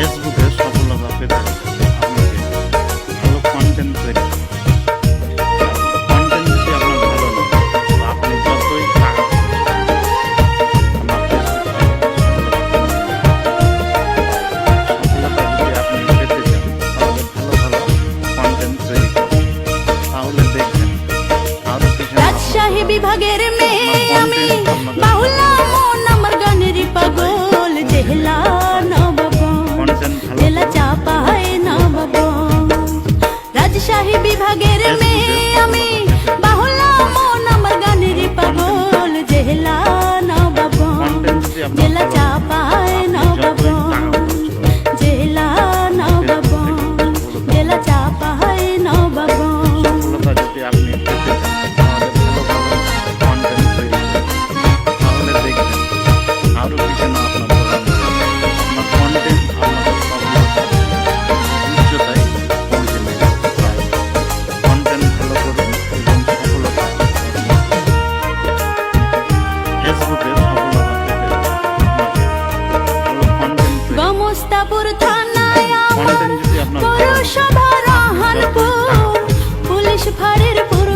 ফেসবুকে থানায় আমার রাহানপুর পুলিশ ফাঁড়ির পূর্বে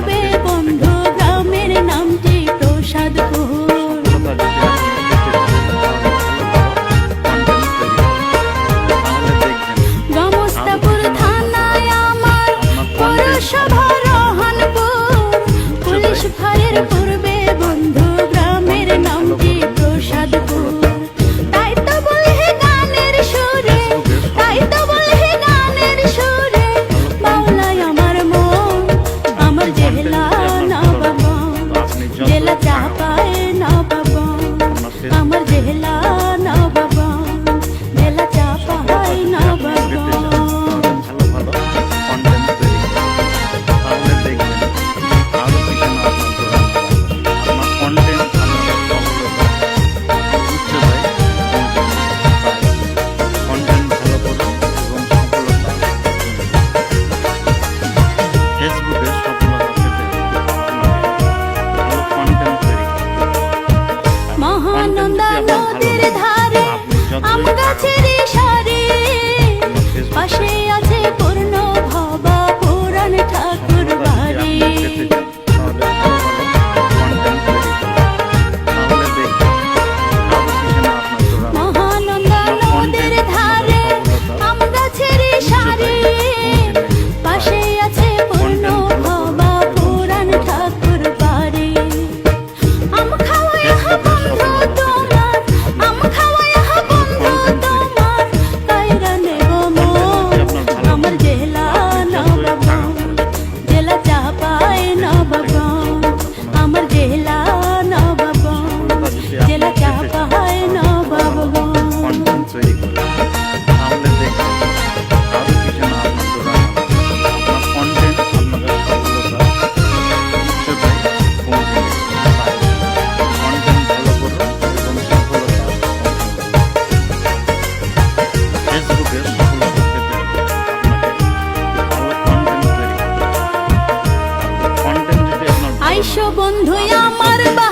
আম গাছের বন্ধু আমার বা